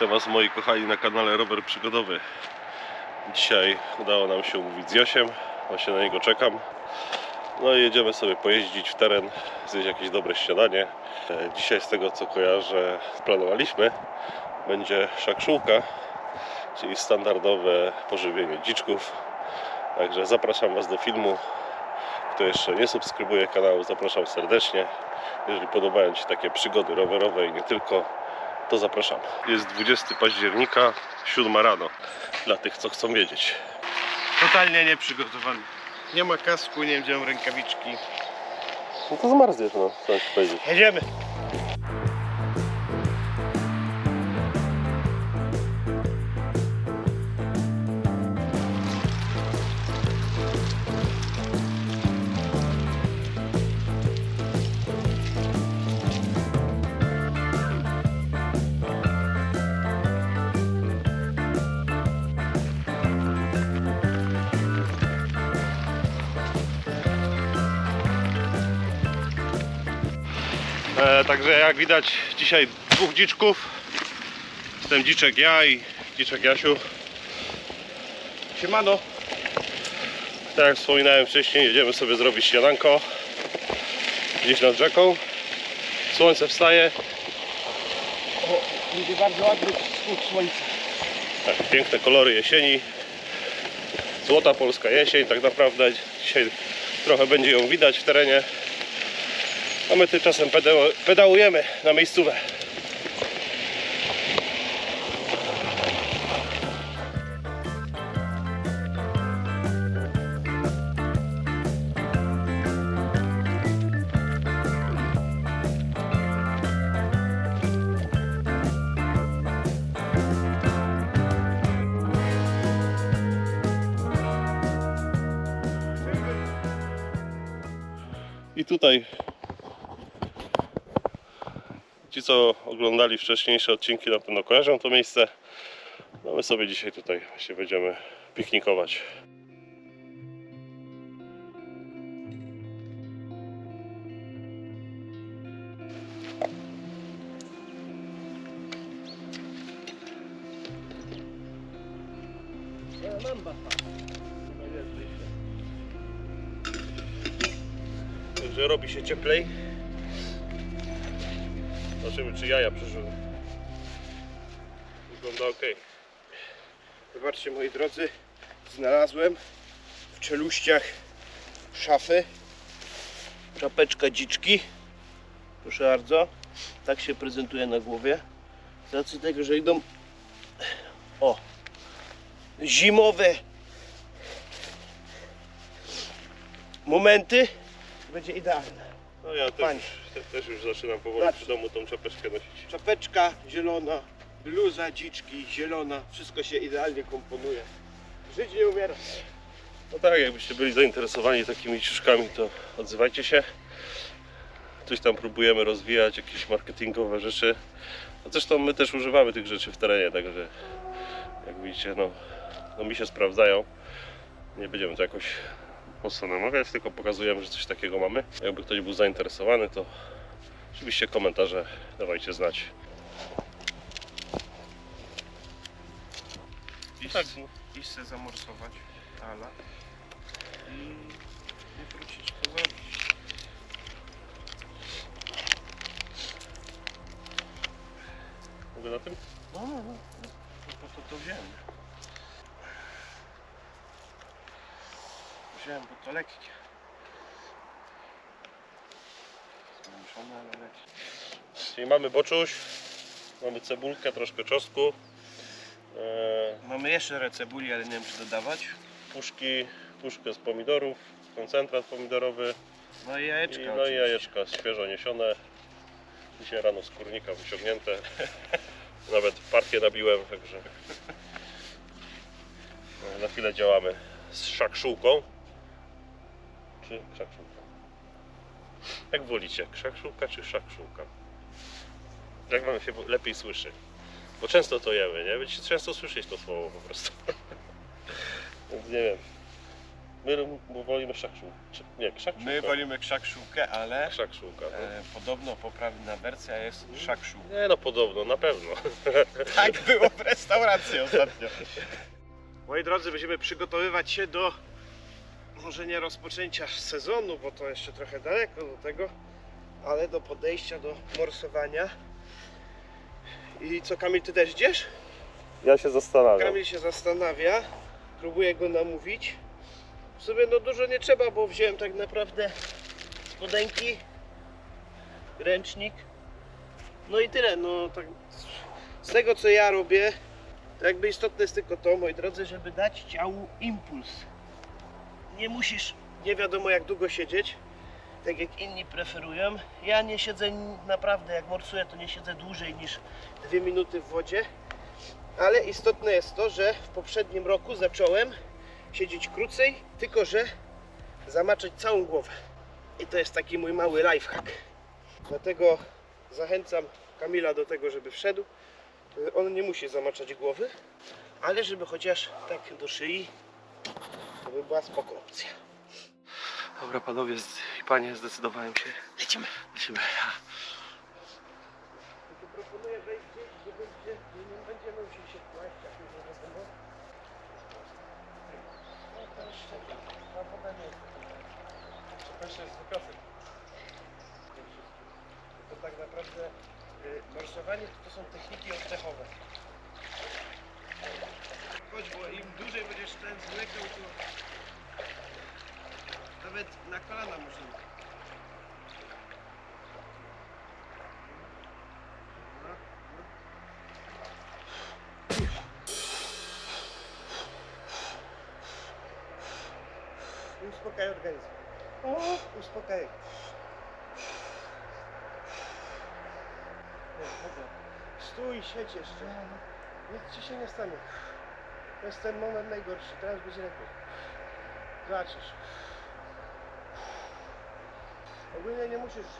Witam Was moi kochani na kanale Rower Przygodowy. Dzisiaj udało nam się umówić z Josiem, właśnie na niego czekam. No i jedziemy sobie pojeździć w teren, zjeść jakieś dobre śniadanie. E, Dzisiaj z tego co kojarzę, planowaliśmy, będzie szakszułka, czyli standardowe pożywienie dziczków. Także zapraszam Was do filmu. Kto jeszcze nie subskrybuje kanału, zapraszam serdecznie. Jeżeli podobają Ci takie przygody rowerowe i nie tylko, to zapraszam. Jest 20 października, 7 rano. Dla tych, co chcą wiedzieć. Totalnie nieprzygotowany. Nie ma kasku, nie wziąłem rękawiczki. No to zmarzniesz, no, co ci powiedzieć. Jedziemy. E, także jak widać dzisiaj dwóch dziczków. Jestem dziczek ja i dziczek Jasiu. Siemano. Tak jak wspominałem wcześniej, jedziemy sobie zrobić śniadanko. Gdzieś nad rzeką. Słońce wstaje. O, będzie bardzo ładny wschód słońca. Tak, piękne kolory jesieni. Złota polska jesień, tak naprawdę dzisiaj trochę będzie ją widać w terenie. A my tymczasem pedał- pedałujemy na miejscówę. I tutaj ci, co oglądali wcześniejsze odcinki, na pewno kojarzą to miejsce. No my sobie dzisiaj tutaj właśnie będziemy piknikować. Także robi się cieplej. Zobaczymy, czy jaja przeżyły. Wygląda ok. Zobaczcie moi drodzy, znalazłem w czeluściach szafy czapeczka dziczki. Proszę bardzo, tak się prezentuje na głowie. Z racji tego, że idą o zimowe momenty, będzie idealne. No ja też te, też już zaczynam powoli przy domu tą czapeczkę nosić. Czapeczka zielona, bluza dziczki zielona, wszystko się idealnie komponuje. Żyć nie umiera. No tak, jakbyście byli zainteresowani takimi ciuszkami, to odzywajcie się. Coś tam próbujemy rozwijać, jakieś marketingowe rzeczy. A zresztą my też używamy tych rzeczy w terenie, także jak widzicie, no, no mi się sprawdzają. Nie będziemy to jakoś mocno namawiać, tylko pokazujemy, że coś takiego mamy. Jakby ktoś był zainteresowany, to oczywiście komentarze dawajcie znać. Iść, Tak. iść se zamorsować ala i nie wrócić to zrobić. Mogę na tym? No, no, no. Po to to wziąłem. Wziąłem, bo to lekkie. Zmęczone, ale lekkie. Czyli mamy boczuś, mamy cebulkę, troszkę czosnku, e, Mamy jeszcze recebuli, ale nie wiem czy dodawać. puszki, puszkę z pomidorów, koncentrat pomidorowy No i i, jajeczka no i oczywiście. jajeczka świeżo niesione. Dzisiaj rano z kurnika wyciągnięte. Nawet partię nabiłem, także e, na chwilę działamy z szakszułką. Czy szakszułką? Jak wolicie, krzakszułka czy szakszułka? Jak wam się lepiej słyszy? Bo często to jemy, nie? Będziecie często słyszeć to słowo po prostu. Więc nie wiem. My my wolimy szakszółkę. Nie. My wolimy krzakszółkę, ale Krzakszółka. No. e, podobno poprawna wersja jest szakszółka. Nie no, podobno, na pewno. Tak było w restauracji ostatnio. Moi drodzy, będziemy przygotowywać się do może nie rozpoczęcia sezonu, bo to jeszcze trochę daleko do tego, ale do podejścia do morsowania. I co Kamil, ty też idziesz? Ja się zastanawiam. Kamil się zastanawia, próbuję go namówić. W sumie no dużo nie trzeba, bo wziąłem tak naprawdę spodenki, ręcznik. No i tyle, no tak z tego co ja robię, to jakby istotne jest tylko to, moi drodzy, żeby dać ciału impuls. Nie musisz nie wiadomo jak długo siedzieć, tak jak inni preferują. Ja nie siedzę naprawdę, jak morsuję, to nie siedzę dłużej niż dwie minuty w wodzie. Ale istotne jest to, że w poprzednim roku zacząłem siedzieć krócej, tylko że zamaczać całą głowę. I to jest taki mój mały lifehack. Dlatego zachęcam Kamila do tego, żeby wszedł. On nie musi zamaczać głowy, ale żeby chociaż tak do szyi, to by była spoko opcja. Dobra panowie i panie, zdecydowałem się. Lecimy. Lecimy. Proponuję wejść gdzieś, gdzie będzie, gdzie nie będziemy musieli się kłaść, jak już nie wiadomo. No to jeszcze, ta woda nie jest. To jeszcze jest wykosy. To tak naprawdę y, morsowanie to, to są techniki oddechowe. Chodź, bo im dłużej będziesz ten zwlekał, to nawet na kolana. No, no. Uspokaj organizm. Uspokaj. Chodzę. Stój, siedź jeszcze. Nic ci się nie stanie. To jest ten moment najgorszy. Teraz będzie lepiej. Zobaczysz. Ogólnie nie musisz.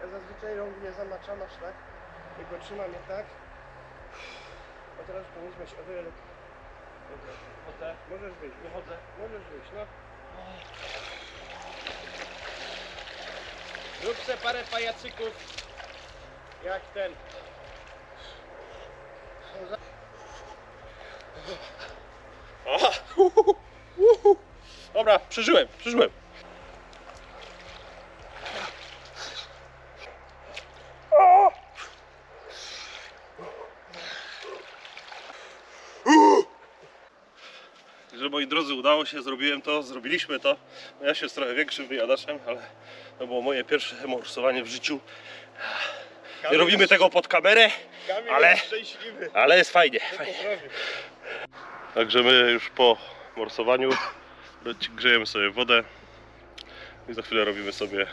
Ja zazwyczaj rąk nie zamaczam aż tak. Tylko trzymam je tak. A teraz powinien być o wiele lepiej. Dobra. Chodzę, Możesz wyjść. wychodzę. Możesz wyjść, no. Zrób se parę pajacyków. Jak ten. Aha! Dobra, przeżyłem, przeżyłem. Że moi drodzy, udało się, zrobiłem to, zrobiliśmy to. No Ja się z trochę większym wyjadaczem, ale to było moje pierwsze morsowanie w życiu. Nie robimy tego pod kamerę, Kamil ale- jest szczęśliwy. ale jest fajnie. Także my już po morsowaniu grzejemy sobie wodę i za chwilę robimy sobie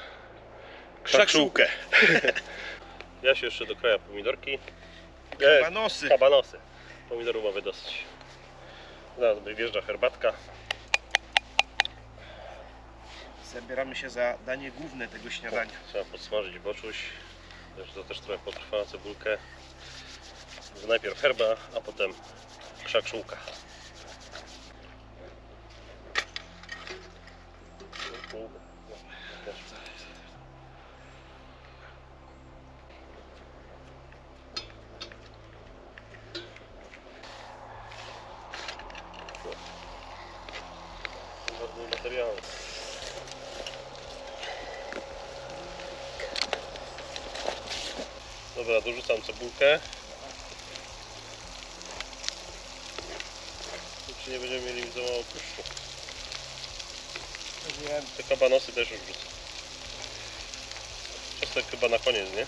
krzakszółkę. Ja się jeszcze dokraja pomidorki. E, Kabanosy. kabanosy. Pomidorów mamy dosyć. Zaraz wjeżdża herbatka. Zabieramy się za danie główne tego śniadania. Trzeba podsmażyć boczuś. To też trochę potrwa, cebulkę. Najpierw herba, a potem krzakszółka. Żadnych Dobra, dorzucam cebulkę. Czy nie będziemy mieli za mało tłuszczu? Wiem. Te kabanosy też już wrzucę. Czosnek chyba na koniec, nie?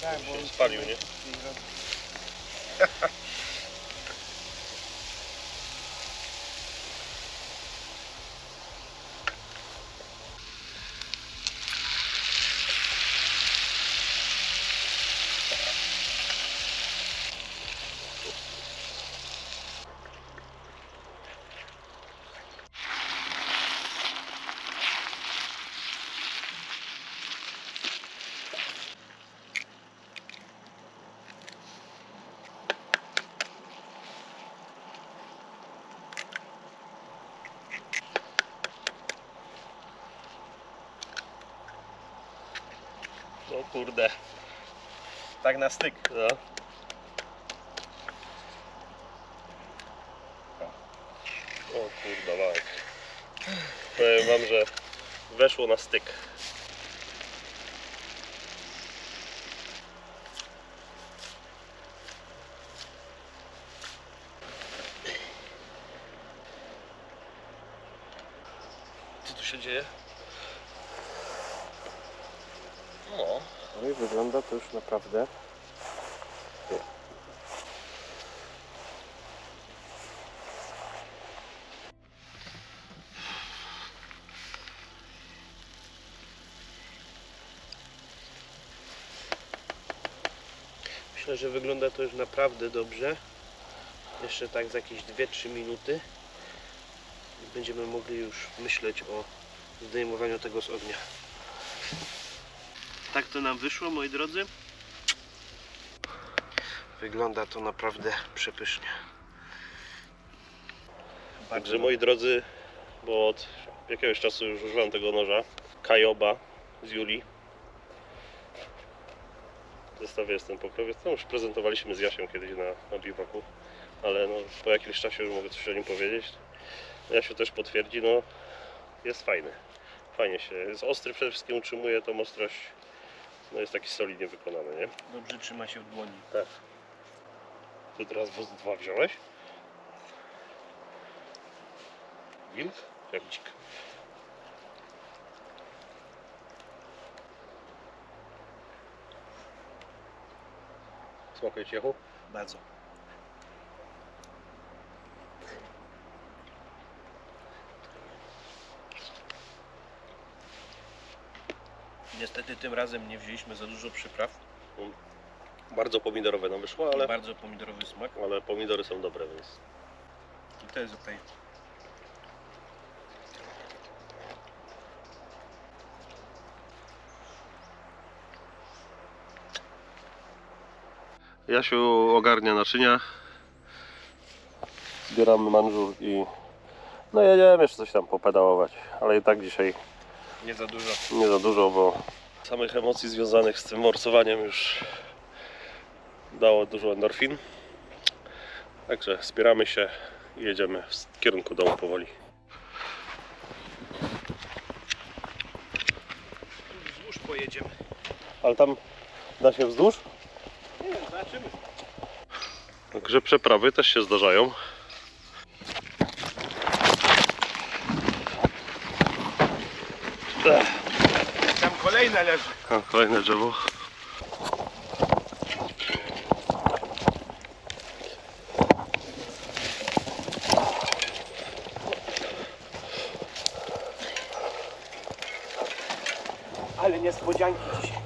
Tak, Się bo on spalił, nie? kurde. Tak na styk. No. O kurda mać. Powiem wam, że weszło na styk. Co tu się dzieje? No. No i wygląda to już naprawdę. Myślę, że wygląda to już naprawdę dobrze. Jeszcze tak za jakieś 2-3 minuty będziemy mogli już myśleć o zdejmowaniu tego z ognia. Tak to nam wyszło, moi drodzy. Wygląda to naprawdę przepysznie. Także moi drodzy, bo od jakiegoś czasu już używam tego noża Kajoba z Julii. W zestawie jest ten pokrowiec. No już prezentowaliśmy z Jasiem kiedyś na, na biwaku, ale no, po jakimś czasie już mogę coś o nim powiedzieć. Jasiu też potwierdzi, no jest fajny. Fajnie się, jest ostry, przede wszystkim utrzymuje tą ostrość. No jest taki solidnie wykonany, nie? Dobrze trzyma się w dłoni. Tak. Ty teraz wóz dwa wziąłeś? Wilk? Jak dzik. Smakuje ci jachu? Bardzo. Niestety tym razem nie wzięliśmy za dużo przypraw. Bardzo pomidorowe nam wyszło, ale, Bardzo pomidorowy smak. ale pomidory są dobre, więc I to jest okej. Jasiu ogarnia naczynia. Zbieramy manżur i no jedziemy jeszcze coś tam popedałować, ale i tak dzisiaj Nie za dużo. nie za dużo, bo samych emocji związanych z tym morsowaniem już dało dużo endorfin. Także spieramy się i jedziemy w kierunku domu powoli. Wzdłuż pojedziemy. Ale tam da się wzdłuż? Nie wiem, zobaczymy. Także przeprawy też się zdarzają. Ech, Tam kolejne leży. a, kolejne drzewo. Ale niespodzianki dzisiaj.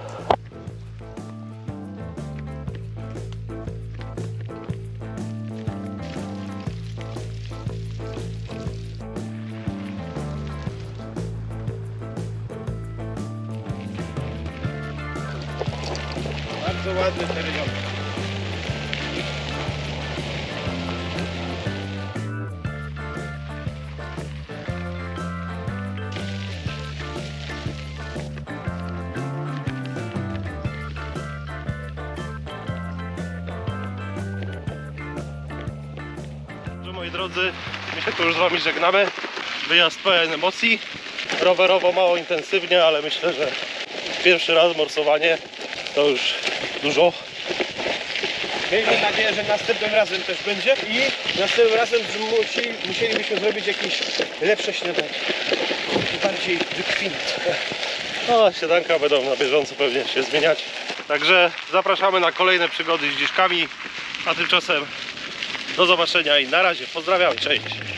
Drodzy, my się tu już z Wami żegnamy. Wyjazd pełen emocji. Rowerowo mało intensywnie, ale myślę, że pierwszy raz morsowanie to już dużo. Miejmy nadzieję, że następnym razem też będzie i następnym razem że musi, musielibyśmy zrobić jakieś lepsze śniadanie. Bardziej wykwintne. No, śniadanka będą na bieżąco pewnie się zmieniać. Także zapraszamy na kolejne przygody z dziszkami. A tymczasem do zobaczenia i na razie. Pozdrawiam, cześć.